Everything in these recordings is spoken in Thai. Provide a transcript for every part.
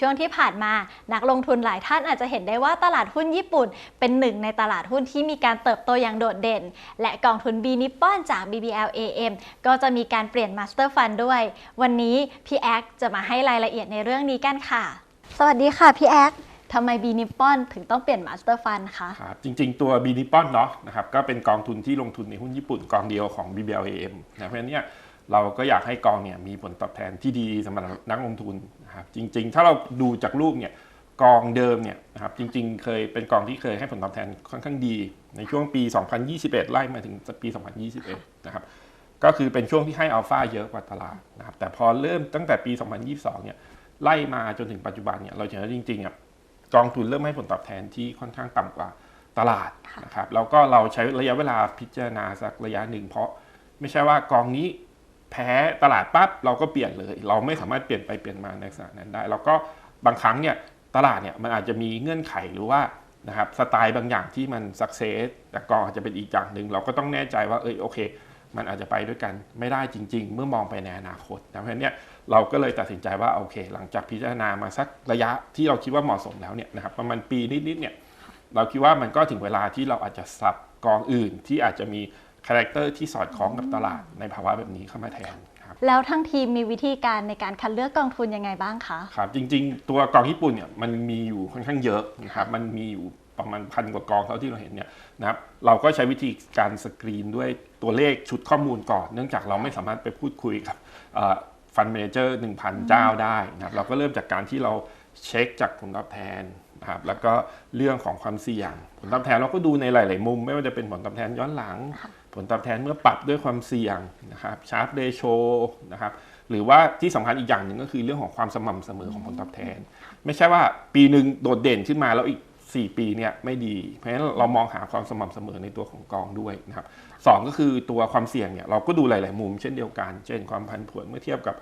ช่วงที่ผ่านมา นักลงทุนหลายท่านอาจจะเห็นได้ว่าตลาดหุ้นญี่ปุ่น เป็นหนึ่งในตลาดหุ้นที่มีการเติบโตอย่างโดดเด่น และกองทุน B นิปปอนจาก BBLAM ก็จะมีการเปลี่ยน Master Fund ด้วย วันนี้พี่แอ๊กจะมาให้รายละเอียดในเรื่องนี้กันค่ะ สวัสดีค่ะพี่แอ๊กทำไม B นิปปอนถึงต้องเปลี่ยน Master Fund คะครับจริง ๆ ตัว b ีนิปอนเนาะนะครับก็เป็นกองทุนที่ลงทุนในหุ้นญี่ปุ่นกองเดียวของ BBLAM นะเพราะฉะนั้นเนี่ย เราก็อยากให้กองเนี่ยมีผลตอบแทนที่ดีสำหรับนักลงทุนนะครับจริง ๆ ถ้าเราดูจากรูปเนี่ยกองเดิมเนี่ยนะครับจริง ๆ เคยเป็นกองที่เคยให้ผลตอบแทนค่อนข้างดี ในช่วงปี 2021 ไล่มาถึงปี 2021 นะครับก็คือเป็นช่วงที่ให้อัลฟาเยอะกว่าตลาดนะครับแต่พอเริ่มตั้งแต่ปี 2022 เนี่ยไล่มาจนถึงปัจจุบันเนี่ยเราจะเห็นว่าจริงๆอะกองทุนเริ่มให้ผลตอบแทนที่ค่อนข้างต่ำกว่าตลาดนะครับแล้วก็เราใช้ระยะเวลาพิจารณาสักระยะหนึ่งเพราะไม่ใช่ว่ากองนี้ แพ้ตลาดปั๊บเราก็เปลี่ยนเลย เราไม่สามารถเปลี่ยนไปเปลี่ยนมาในลักษณะนั้นได้แล้วก็บางครั้งเนี่ยตลาดเนี่ยมันอาจจะมีเงื่อนไขหรือว่านะครับสไตล์บางอย่างที่มันสักเซสแต่กองอาจจะเป็นอีกอย่างหนึ่งเราก็ต้องแน่ใจว่าเออโอเค มันอาจจะไปด้วยกันไม่ได้จริง ๆ เมื่อมองไปในอนาคตนะเพราะฉะนั้นเนี่ยเราก็เลยตัดสินใจว่าโอเค หลังจากพิจารณามาสักระยะที่เราคิดว่าเหมาะสมแล้วเนี่ยนะครับประมาณปีนิดๆเนี่ยเราคิดว่ามันก็ถึงเวลาที่เราอาจจะสับกองอื่นที่อาจจะมี คาแรคเตอร์ที่สอดคล้องกับตลาดในภาวะแบบนี้เข้ามาแทนครับแล้วทั้งทีมมีวิธีการในการคัดเลือกกองทุนยังไงบ้างคะครับจริง ๆ ตัวกองญี่ปุ่นเนี่ยมันมีอยู่ค่อนข้างเยอะนะครับมันมีอยู่ประมาณพันกว่ากองเท่าที่เราเห็นเนี่ยนะครับเราก็ใช้วิธีการสกรีนด้วยตัวเลขชุดข้อมูลก่อน เนื่องจากเราไม่สามารถไปพูดคุยกับฟันเมเจอร์1,000เจ้าได้นะครับเราก็เริ่มจากการที่เราเช็คจากผลตอบแทนนะครับแล้วก็เรื่องของความเสี่ยง ผลตอบแทนเราก็ดูในหลาย ๆ มุม ไม่ว่าจะเป็นผลตอบแทนย้อนหลัง ผลตอบแทนเมื่อปรับด้วยความเสี่ยงนะครับชาร์ปเรโชนะครับหรือว่าที่สำคัญอีกอย่างหนึ่งก็คือเรื่องของความสม่ำเสมอของผลตอบแทน ไม่ใช่ว่าปีหนึ่งโดดเด่นขึ้นมาแล้วอีก 4 ปีเนี่ยไม่ดี เพราะฉะนั้นเรามองหาความสม่ำเสมอในตัวของกองด้วยนะครับสองก็คือตัวความเสี่ยงเนี่ยเราก็ดูหลาย ๆ มุมเช่นเดียวกัน เช่นความพันผวนเมื่อเทียบกับ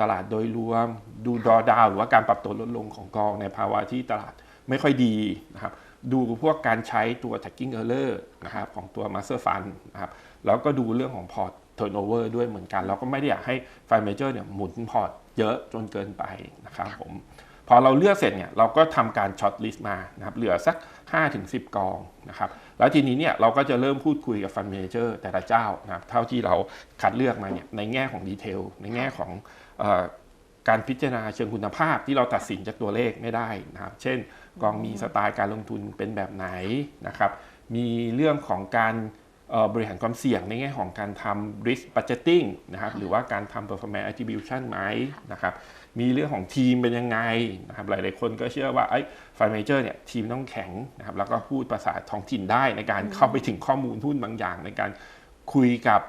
ตลาดโดยรวม ดูดอดาวหรือว่าการปรับตัวลดลงของกองในภาวะที่ตลาดไม่ค่อยดีนะครับ ดูพวกการใช้ตัว tagging error นะครับของตัว master fund นะครับแล้วก็ดูเรื่องของ port turnover ด้วยเหมือนกัน เราก็ไม่ได้อยากให้ fund manager เนี่ยหมุนพอร์ตเยอะจนเกินไปนะครับผมพอเราเลือกเสร็จเนี่ยเราก็ทำการช็อตลิสต์มานะครับเหลือสัก 5-10 กองนะครับแล้วทีนี้เนี่ยเราก็จะเริ่มพูดคุยกับฟันเมเจอร์แต่ละเจ้านะครับเท่าที่เราคัดเลือกมาเนี่ยในแง่ของดีเทลในแง่ของ การพิจารณาเชิงคุณภาพที่เราตัดสินจากตัวเลขไม่ได้นะครับ เช่นกองมีสไตล์การลงทุนเป็นแบบไหนนะครับ มีเรื่องของการบริหารความเสี่ยงในแง่ของการทำ risk budgeting นะครับหรือว่าการทำ performance attribution ไหมนะครับมีเรื่องของทีมเป็นยังไงนะครับหลายๆคนก็เชื่อว่าไอ้ไฟเมเจอร์เนี่ยทีมต้องแข็งนะครับแล้วก็พูดภาษาท้องถิ่นได้ในการเข้าไปถึงข้อมูลหุ้นบางอย่าง ในการคุยกับ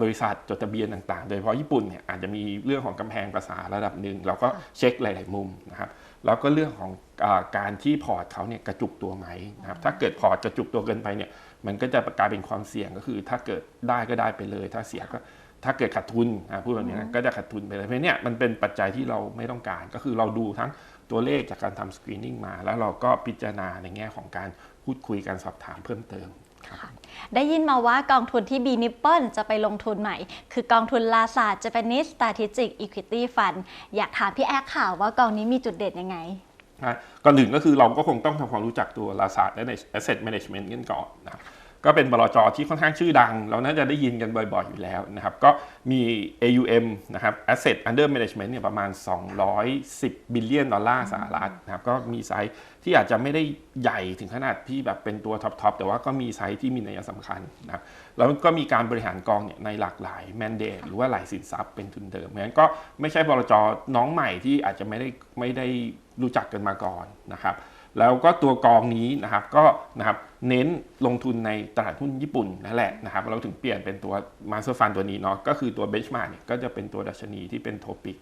บริษัทจดทะเบียนต่างๆ โดยเฉพาะญี่ปุ่นเนี่ยอาจจะมีเรื่องของกำแพงภาษาระดับหนึ่งเราก็เช็คหลาย ๆ มุมนะครับแล้วก็เรื่องของอการที่พอร์ตเขาเนี่ยกระจุกตัวไหมนะครับถ้าเกิดพอร์ตกระจุกตัวเกินไปเนี่ยมันก็จะกลายเป็นความเสี่ยงก็คือ ถ้าเกิดได้ก็ได้ไปเลย ถ้าเสียก็ถ้าเกิดขาดทุนพูดแบบนี้นะก็จะขาดทุนไปเลยเพราะเนี่ยมันเป็นปัจจัยที่เราไม่ต้องการ ก็คือเราดูทั้งตัวเลขจากการทำสกรีนนิ่งมา แล้วเราก็พิจารณาในแง่ของการพูดคุยการสอบถามเพิ่มเติม ครับได้ยินมาว่ากองทุนที่ B Nipple จะไปลงทุนใหม่ คือกองทุนลาซา Japanese Strategic Equity Fund อยากถามพี่แอ๊กข่าวว่ากองนี้มีจุดเด่นยังไงก่อนอื่นก็คือเราก็คงต้องทำความรู้จักตัวลาซาและใน Asset Management กันก่อนนะครับ ก็เป็นบลจที่ค่อนข้างชื่อดัง เราน่าจะได้ยินกันบ่อยๆอยู่แล้วนะครับ ก็มี AUM นะครับ Asset Under Management เนี่ยประมาณ 210 บิลเลียนดอลลาร์สหรัฐนะครับ ก็มีไซส์ที่อาจจะไม่ได้ใหญ่ถึงขนาดที่แบบเป็นตัวท็อปๆแต่ว่าก็มีไซส์ที่มีนัยสำคัญนะครับ แล้วก็มีการบริหารกองเนี่ยในหลากหลายแมนเดตหรือว่าหลายสินทรัพย์เป็นทุนเดิมเพราะฉะนั้นก็ไม่ใช่บลจน้องใหม่ที่อาจจะไม่ได้ไม่ได้รู้จักกันมาก่อนนะครับ แล้วก็ตัวกองนี้นะครับก็นะครับ เน้นลงทุนในตลาดหุ้นญี่ปุ่นนั่นแหละนะครับเราถึงเปลี่ยนเป็นตัวมาสเตอร์ฟันตัวนี้เนาะก็คือตัวเบ n ช h มา k เนี่ยก็จะเป็นตัวดัชนีที่เป็นโทปิก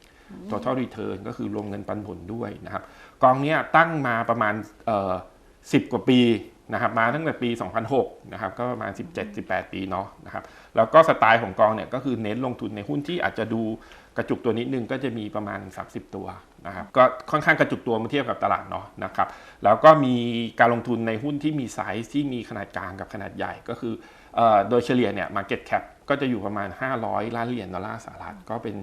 total return ก็คือรวมเงินปันผลด้วยนะครับกองนี้ตั้งมาประมาณเอ่อ10กว่าปีนะครับมาตั้งแต่ปี 2006นะครับก็ประมาณ 17-18 ปีเนาะนะครับแล้วก็สไตล์ของกองเนี่ยก็คือเน้นลงทุนในหุ้นที่อาจจะดู กระจุกตัวนิดนึงก็จะมีประมาณ 30 ตัวนะครับก็ค่อนข้างกระจุกตัวเมื่อเทียบกับตลาดเนาะนะครับแล้วก็มีการลงทุนในหุ้นที่มีไซส์ที่มีขนาดกลางกับขนาดใหญ่ก็คือโดยเฉลี่ยเนี่ย market cap ก็จะอยู่ประมาณ 500 ล้านเหรียญดอลลาร์สหรัฐก็เป็น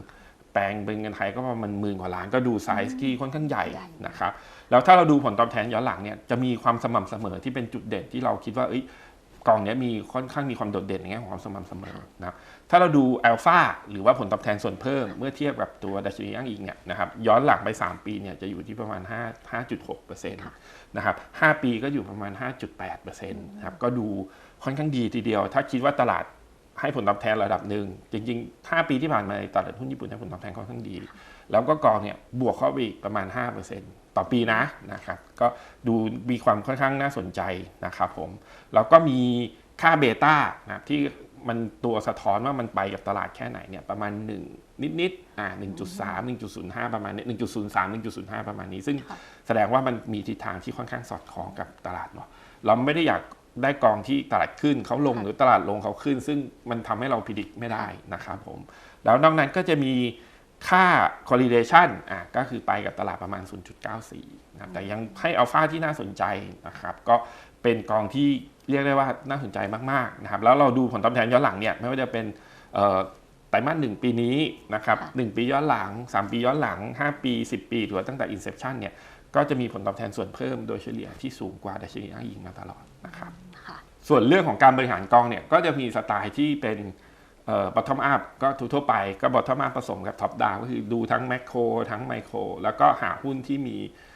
แปลงเป็นเงินไทยก็ประมาณหมื่นกว่าล้านก็ดูไซส์ที่ค่อนข้างใหญ่นะครับแล้วถ้าเราดูผลตอบแทนย้อนหลังเนี่ยจะมีความสม่ำเสมอที่เป็นจุดเด่นที่เราคิดว่าเอ้ยกองเนี้ยมีค่อนข้างมีความโดดเด่นในแง่ของความสม่ำเสมอนะครับ ถ้าเราดูอัลฟาหรือว่าผลตอบแทนส่วนเพิ่ม เมื่อเทียบกับตัวดัชนีอ้างอิงเนี่ยนะครับย้อนหลังไป 3 ปีเนี่ยจะอยู่ที่ประมาณ 5 5.6%นะครับ5ปีก็อยู่ประมาณ 5.8%นะครับก็ดูค่อนข้างดีทีเดียว ถ้าคิดว่าตลาดให้ผลตอบแทนระดับหนึ่ง จริงๆ 5 ปีที่ผ่านมาในตลาดหุ้นญี่ปุ่นให้ผลตอบแทนค่อนข้างดี แล้วก็กองเนี่ยบวกเข้าไปอีกประมาณ 5%ต่อปีนะนะครับ ก็ดูมีความค่อนข้างน่าสนใจนะครับผม แล้วก็มีค่าเบต้านะที่ มันตัวสะท้อนว่ามันไปกับตลาดแค่ไหนเนี่ยประมาณ 1 นิดๆอ่า1.3 1.05 ประมาณนี้1.03 1.05 ประมาณนี้ ซึ่งค่ะแสดงว่ามันมีทิศทางที่ค่อนข้างสอดคล้องกับตลาดเนาะเราไม่ได้อยากได้กองที่ตลาดขึ้นเขาลงหรือตลาดลงเขาขึ้น ซึ่งมันทำให้เราพิจิตไม่ได้นะครับผม แล้วนอกนั้นก็จะมีค่า correlation อะก็คือไปกับตลาดประมาณ 0.94นะครับแต่ยังให้อัลฟาที่น่าสนใจนะครับ ก็ เป็นกองที่เรียกได้ว่าน่าสนใจมากๆนะครับแล้วเราดูผลตอบแทนย้อนหลังเนี่ยไม่ว่าจะเป็นเอ่อไตรมาสหนึ่งปีนี้นะครับค่ะหนึ่งปีย้อนหลัง 3 ปีย้อนหลัง 5 ปี 10 ปี หรือว่าตั้งแต่ inception เนี่ยก็จะมีผลตอบแทนส่วนเพิ่มโดยเฉลี่ยที่สูงกว่าดัชนีอ้างอิงมาตลอดนะครับค่ะส่วนเรื่องของการบริหารกองเนี่ยก็จะมีสไตล์ที่เป็นเอ่อ bottom up ก็ทั่วๆไปก็ bottom up ผสมกับ top down ก็คือดูทั้ง macro ทั้ง micro แล้วก็หาหุ้นที่มีเอ่อ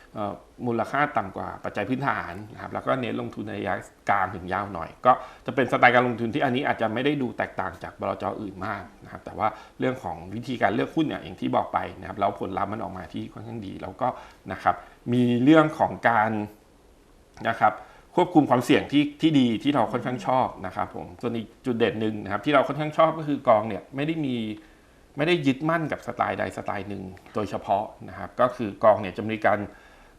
มูลค่าต่ำกว่าปัจจัยพื้นฐานนะครับแล้วก็เน้นลงทุนในระยะกลางถึงยาวหน่อย ก็จะเป็นสไตล์การลงทุนที่อันนี้อาจจะไม่ได้ดูแตกต่างจากบลจอื่นมากนะครับแต่ว่าเรื่องของวิธีการเลือกหุ้นเนี่ยอย่างที่บอกไปนะครับแล้วผลลัพธ์มันออกมาที่ค่อนข้างดี แล้วก็นะครับมีเรื่องของการนะครับควบคุมความเสี่ยงที่ที่ดีที่เราค่อนข้างชอบนะครับผมส่วนอีกจุดเด่นหนึ่งนะครับที่เราค่อนข้างชอบก็คือกองเนี่ยไม่ได้มีไม่ได้ยึดมั่นกับสไตล์ใดสไตล์หนึ่งโดยเฉพาะนะครับก็คือกองเนี่ยจะมีการ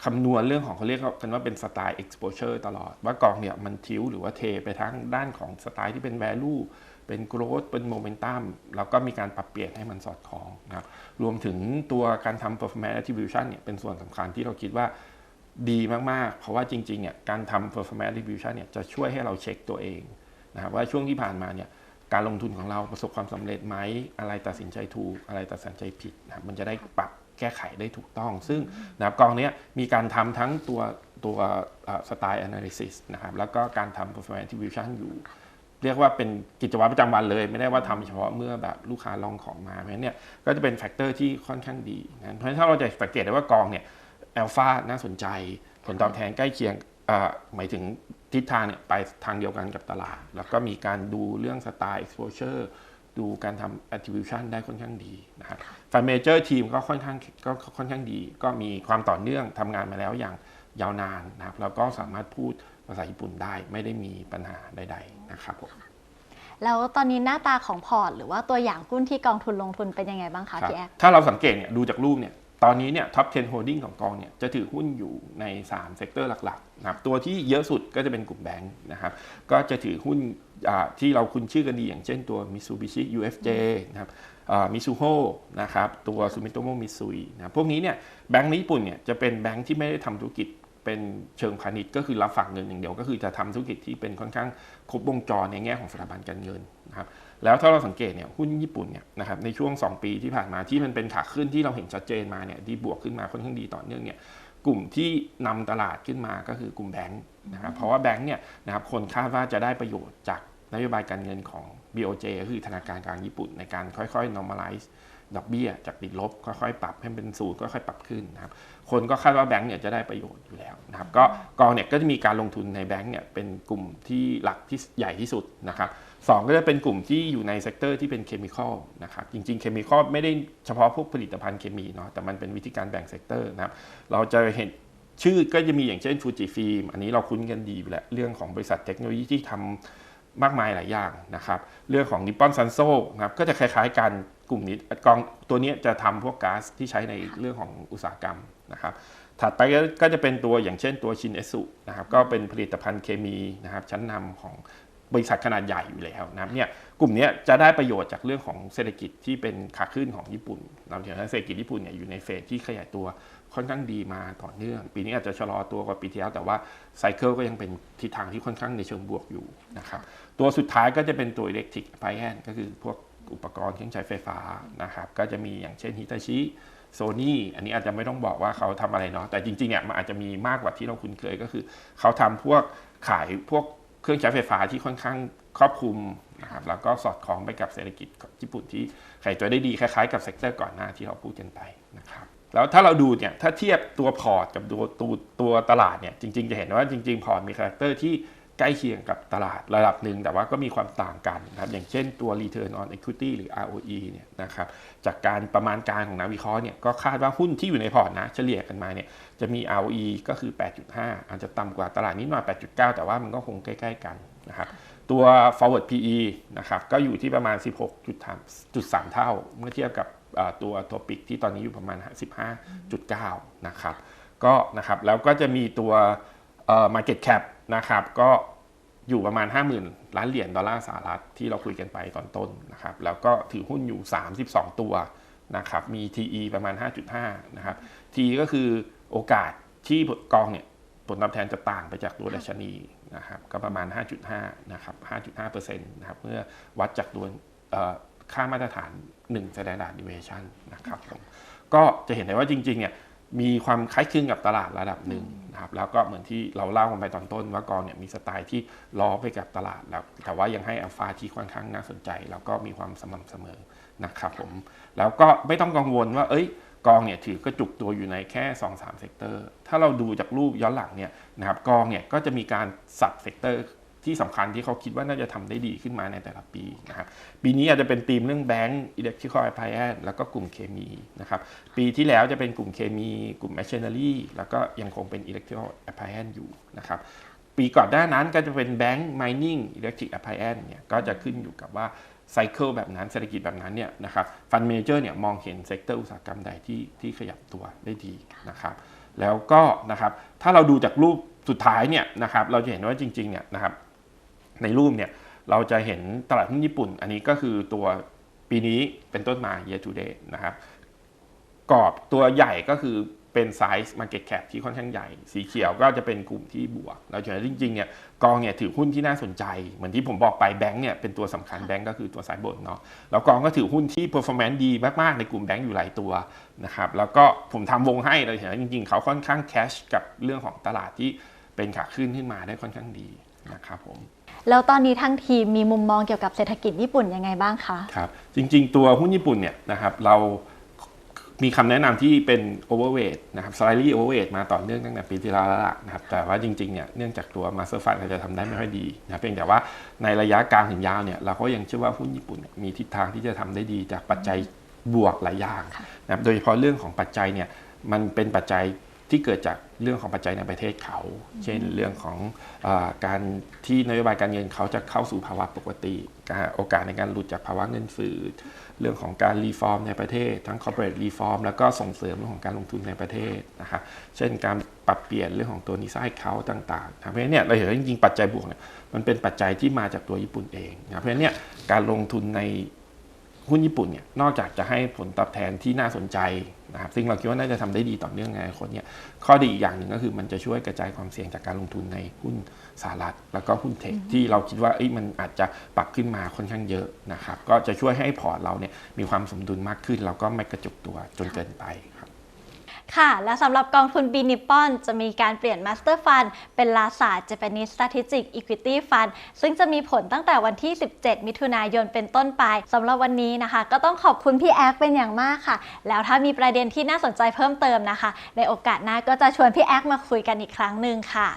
คำนวณเรื่องของเขาเรียกกันว่าเป็นสไตล์ exposure ตลอด ว่ากองเนี่ยมันทิวหรือว่าเทไปทั้งด้านของสไตล์ที่เป็น value เป็น growth เป็น momentum แล้วก็มีการปรับเปลี่ยนให้มันสอดคล้องนะครับรวมถึงตัวการทำ performance attribution เนี่ยเป็นส่วนสำคัญที่เราคิดว่าดีมาก ๆ เพราะว่าจริง ๆ เนี่ยการทำ performance attribution เนี่ยจะช่วยให้เราเช็คตัวเองนะครับว่าช่วงที่ผ่านมาเนี่ยการลงทุนของเราประสบความสำเร็จไหมอะไรตัดสินใจถูกอะไรตัดสินใจผิดนะครับมันจะได้ปรับ แก้ไขได้ถูกต้อง ซึ่งนะครับกองนี้มีการทำทั้งตัวตัวสไตล์ analysis นะครับแล้วก็การทำ performance attribution อยู่ เรียกว่าเป็นกิจวัตรประจำวันเลย ไม่ได้ว่าทำเฉพาะเมื่อแบบลูกค้าลองของมาเพราะนั้นเนี่ยก็จะเป็นแฟกเตอร์ที่ค่อนข้างดีนะเพราะฉะนั้นถ้าเราจะสังเกตได้ว่ากองเนี่ยอัลฟาน่าสนใจ ผลตอบแทนใกล้เคียงหมายถึงทิศทางเนี่ยไปทางเดียวกันกับตลาด แล้วก็มีการดูเรื่องสไตล์ exposure ดูการทำ attribution ได้ค่อนข้างดีนะครับ ฟันเมเจอร์ทีมก็ค่อนข้างก็ก็ค่อนข้างดี ก็มีความต่อเนื่องทำงานมาแล้วอย่างยาวนานนะครับแล้วก็สามารถพูดภาษาญี่ปุ่นได้ไม่ได้มีปัญหาใด ๆ นะครับผมแล้วตอนนี้หน้าตาของพอร์ต หรือว่าตัวอย่างหุ้นที่กองทุนลงทุนเป็นยังไงบ้างคะครับพี่แอ๊กถ้าเราสังเกตเนี่ยดูจากรูปเนี่ย ตอนนี้เนี่ยท็อป10 holding ของกองเนี่ยจะถือหุ้นอยู่ใน 3 เซกเตอร์หลักๆนะครับตัวที่เยอะสุดก็จะเป็นกลุ่มแบงค์นะครับก็จะถือหุ้นที่เราคุ้นชื่อกันดีอย่างเช่นตัว Mitsubishi UFJ นะครับมิซูโฮนะครับตัว Sumitomo Mitsui นะพวกนี้เนี่ยแบงค์ในญี่ปุ่นเนี่ยจะเป็นแบงค์ที่ไม่ได้ทำธุรกิจเป็นเชิงพาณิชย์ก็คือรับฝากเงินอย่างเดียว ก็คือจะทำธุรกิจที่เป็นค่อนข้างครบวงจรในแง่ของสถาบันการเงินนะครับ แล้วถ้าเราสังเกตเนี่ยหุ้นญี่ปุ่นเนี่ยนะครับในช่วง 2 ปีที่ผ่านมาที่มันเป็นขาขึ้นที่เราเห็นชัดเจนมาเนี่ยที่บวกขึ้นมาค่อนข้างดีต่อเนื่องเนี่ยกลุ่มที่นำตลาดขึ้นมาก็คือกลุ่มแบงค์นะครับเพราะว่าแบงค์เนี่ยนะครับคนคาดว่าจะได้ประโยชน์จากนโยบายการเงินของ BOJ ก็คือธนาคารกลางญี่ปุ่นในการค่อยๆ normalize ดอกเบี้ยจากติดลบค่อยๆปรับให้เป็นศูนย์ค่อยๆปรับขึ้นนะครับคนก็คาดว่าแบงค์เนี่ยจะได้ประโยชน์อยู่แล้วนะครับก็กองเนี่ยก็จะมีการลงทุนในแบงค์เนี่ยเป็นกลุ่มที่หลักที่ใหญ่ที่สุดนะครับ สองก็จะเป็นกลุ่มที่อยู่ในเซกเตอร์ที่เป็นเคมีคอลนะครับจริงๆเคมีคอลไม่ได้เฉพาะพวกผลิตภัณฑ์เคมีเนาะแต่มันเป็นวิธีการแบ่งเซกเตอร์นะครับเราจะเห็นชื่อก็จะมีอย่างเช่นฟูจิฟิล์มอันนี้เราคุ้นกันดีอยู่แล้วเรื่องของบริษัทเทคโนโลยีที่ทำมากมายหลายอย่างนะครับเรื่องของนิปปอนซันโซนะครับก็จะคล้ายๆกันกลุ่มนี้กองตัวนี้จะทำพวกก๊าซที่ใช้ในเรื่องของอุตสาหกรรมนะครับถัดไปก็ก็จะเป็นตัวอย่างเช่นตัวชินเอสุนะครับก็เป็นผลิตภัณฑ์เคมีนะครับชั้นนำของ บริษัทขนาดใหญ่อยู่แล้วนะครับเนี่ยกลุ่มนี้จะได้ประโยชน์จากเรื่องของเศรษฐกิจที่เป็นขาขึ้นของญี่ปุ่นเราเห็นว่าเศรษฐกิจญี่ปุ่นเนี่ยอยู่ในเฟสที่ขยายตัวค่อนข้างดีมาต่อเนื่อง ปีนี้อาจจะชะลอตัวกว่าปีที่แล้วแต่ว่าไซเคิลก็ยังเป็นทิศทางที่ค่อนข้างในเชิงบวกอยู่นะครับตัวสุดท้ายก็จะเป็นตัวอิเล็กทริกไพแอนก็คือพวกอุปกรณ์เครื่องใช้ไฟฟ้านะครับก็จะมีอย่างเช่นฮิตาชิโซนี่อันนี้อาจจะไม่ต้องบอกว่าเขาทำอะไรเนาะแต่จริงๆเนี่ยมันอาจจะมีมากกว่าที่เราคุ้นเคยก็คือ เขาทำพวกขายพวก เครื่องใช้ไฟฟ้าที่ค่อนข้างครอบคลุมนะครับแล้วก็สอดคล้องไปกับเศรษฐกิจญี่ปุ่นที่ขยายตัวได้ดีคล้ายๆกับเซกเตอร์ก่อนหน้าที่เราพูดกันไปนะครับแล้วถ้าเราดูเนี่ยถ้าเทียบตัวพอร์ตกับตัวตัวตัวตลาดเนี่ยจริงๆ จะเห็นว่าจริง ๆ พอร์ตมีคาแรคเตอร์ที่ ใกล้เคียงกับตลาดระดับหนึ่ง แต่ว่าก็มีความต่างกันนะครับอย่างเช่นตัว Return on Equity หรือ ROE เนี่ยนะครับจากการประมาณการของนักวิเคราะห์เนี่ยก็คาดว่าหุ้นที่อยู่ในพอร์ตนะเฉลี่ยกันมาเนี่ยจะมี ROE ก็คือ 8.5 อาจจะต่ำกว่าตลาดนิดหน่อย 8.9 แต่ว่ามันก็คงใกล้ ๆ กันนะครับตัว forward PE นะครับก็อยู่ที่ประมาณ 16.3 เท่า เมื่อเทียบกับตัวตัวปิกที่ตอนนี้อยู่ประมาณ 15.9 นะครับก็นะครับแล้วก็จะมีตัว market cap นะครับ ก็อยู่ประมาณ 50,000 ล้านเหรียญดอลลาร์สหรัฐที่เราคุยกันไปตอนต้นนะครับ แล้วก็ถือหุ้นอยู่ 32 ตัวนะครับ มี TE ประมาณ 5.5 นะครับ T ก็คือโอกาสที่กองเนี่ยผลตอบแทนจะต่างไปจากตัวดัชนีนะครับก็ประมาณ 5.5 นะครับ 5.5%นะครับเมื่อวัดจากตัวเอ่อค่ามาตรฐาน1 standard deviation นะครับผมก็จะเห็นได้ว่าจริงๆเนี่ย มีความคล้ายคลึงกับตลาดระดับหนึ่งนะครับแล้วก็เหมือนที่เราเล่ากันไปตอนต้นว่ากองเนี่ยมีสไตล์ที่ล้อไปกับตลาดแล้ว แต่ว่ายังให้อัลฟาที่ค่อนข้างน่าสนใจ แล้วก็มีความสม่ำเสมอนะครับผมแล้วก็ไม่ต้องกังวลว่า เอ้ย กองเนี่ยถือกระจุกตัวอยู่ในแค่2-3เซกเตอร์ถ้าเราดูจากรูปย้อนหลังเนี่ยนะครับกองเนี่ยก็จะมีการสับเซกเตอร์ ที่สำคัญที่เขาคิดว่าน่าจะทำได้ดีขึ้นมาในแต่ละปีนะครับปีนี้อาจจะเป็นธีมเรื่องแบงก์อิเล็กทริคอลแอพพลายแล้วก็กลุ่มเคมีนะครับปีที่แล้วจะเป็นกลุ่มเคมีกลุ่มแมชชีน n รีแล้วก็ยังคงเป็นอิเล็กทริคอลแอพพลายอยู่นะครับปีก่อนหน้านั้นก็จะเป็นแบงก์มินิ่งอิเล็กทริกแอพพลายเนี่ยก็จะขึ้นอยู่กับว่าไซเคิลแบบนั้นเศรษฐกิจแบบนั้นเนี่ยนะครับฟันเมเจอร์เนี่ยมองเห็นเซกเตอร์อุตสาหกรรมใดที่ที่ขยับตัวได้ดีนะครับแล้วก็นะครับถ้าเราดูจากรูปสุดท้ายเนี่ยนะครับเราจะเห็นว่าจริงๆเนี่ยนะครับ ในรูปเนี่ยเราจะเห็นตลาดหุ้นญี่ปุ่น อันนี้ก็คือตัวปีนี้เป็นต้นมา year to date นะครับกรอบตัวใหญ่ก็คือเป็นไซส์ Market Cap ที่ค่อนข้างใหญ่ สีเขียวก็จะเป็นกลุ่มที่บวก เราจะเห็นว่าจริงๆเนี่ยกองเนี่ยถือหุ้นที่น่าสนใจ เหมือนที่ผมบอกไปแบงก์เนี่ยเป็นตัวสำคัญแบงก์ก็คือตัวสายบนเนาะแล้วกองก็ถือหุ้นที่ performance ดีมากๆ ในกลุ่มแบงก์อยู่หลายตัวนะครับแล้วก็ผมทำวงให้เราเห็นว่าจริงๆ เขาค่อนข้างแคชกับเรื่องของตลาดที่เป็นขาขึ้นขึ้นมาได้ค่อนข้างดีนะครับผม แล้วตอนนี้ทั้งทีมมีมุมมองเกี่ยวกับเศรษฐกิจญี่ปุ่นยังไงบ้างคะครับจริง ๆ ตัวหุ้นญี่ปุ่นเนี่ยนะครับเรามีคำแนะนำที่เป็น overweight นะครับ slightly overweight มาต่อเนื่องตั้งแต่ปีที่แล้วแล้วล่ะนะครับ แต่ว่าจริงๆ เนี่ย เนื่องจากตัว master fund เราจะทำได้ไม่ค่อยดีนะเพียงแต่ว่าในระยะกลางถึงยาวเนี่ย เราก็ยังเชื่อว่าหุ้นญี่ปุ่นนมีทิศทางที่จะทำได้ดีจากปัจจัยบวกหลายอย่างนะครับ โดยเฉพาะเรื่องของปัจจัยเนี่ย มันเป็นปัจจัย ที่เกิดจากเรื่องของปัจจัยในประเทศเขา เช่นเรื่องของอาการที่นโยบายการเงินเขาจะเข้าสู่ภาวะปกติการโอกาสในการหลุดจากภาวะเงินฝืดเรื่องของการรีฟอร์มในประเทศ ทั้ง corporate reform แล้วก็ส่งเสริมเรื่องของการลงทุนในประเทศนะครับเช่นการปรับเปลี่ยนเรื่องของตัวนิสัยเขาต่างๆนะครับเพราะฉะนั้นเนี่ยเราเห็นว่าจริงๆปัจจัยบวกเนี่ยมันเป็นปัจจัยที่มาจากตัวญี่ปุ่นเองนะครับเพราะฉะนั้นเนี่ยการลงทุนใน หุ้นญี่ปุ่นเนี่ยนอกจากจะให้ผลตอบแทนที่น่าสนใจนะครับซึ่งเราคิดว่าน่าจะทำได้ดีต่อเนื่องในอนาคตเนี่ยข้อดีอีกอย่างหนึ่งก็คือมันจะช่วยกระจายความเสี่ยงจากการลงทุนในหุ้นสหรัฐ แล้วก็หุ้นเทคที่เราคิดว่ามันอาจจะปรับขึ้นมาค่อนข้างเยอะนะครับก็จะช่วยให้พอร์ตเราเนี่ยมีความสมดุลมากขึ้น แล้วก็ไม่กระจุกตัวจนเกินไปครับ ค่ะ และสำหรับกองทุนบีนิปปอนจะมีการเปลี่ยน Master Fund เป็นลาซาสตร์ Japanese Strategic Equity Fund ซึ่งจะมีผลตั้งแต่วันที่ 17 มิถุนายนเป็นต้นไปสำหรับวันนี้นะคะ ก็ต้องขอบคุณพี่แอ๊กเป็นอย่างมากค่ะ แล้วถ้ามีประเด็นที่น่าสนใจเพิ่มเติมนะคะ ในโอกาสหน้าก็จะชวนพี่แอ๊กมาคุยกันอีกครั้งหนึ่งค่ะ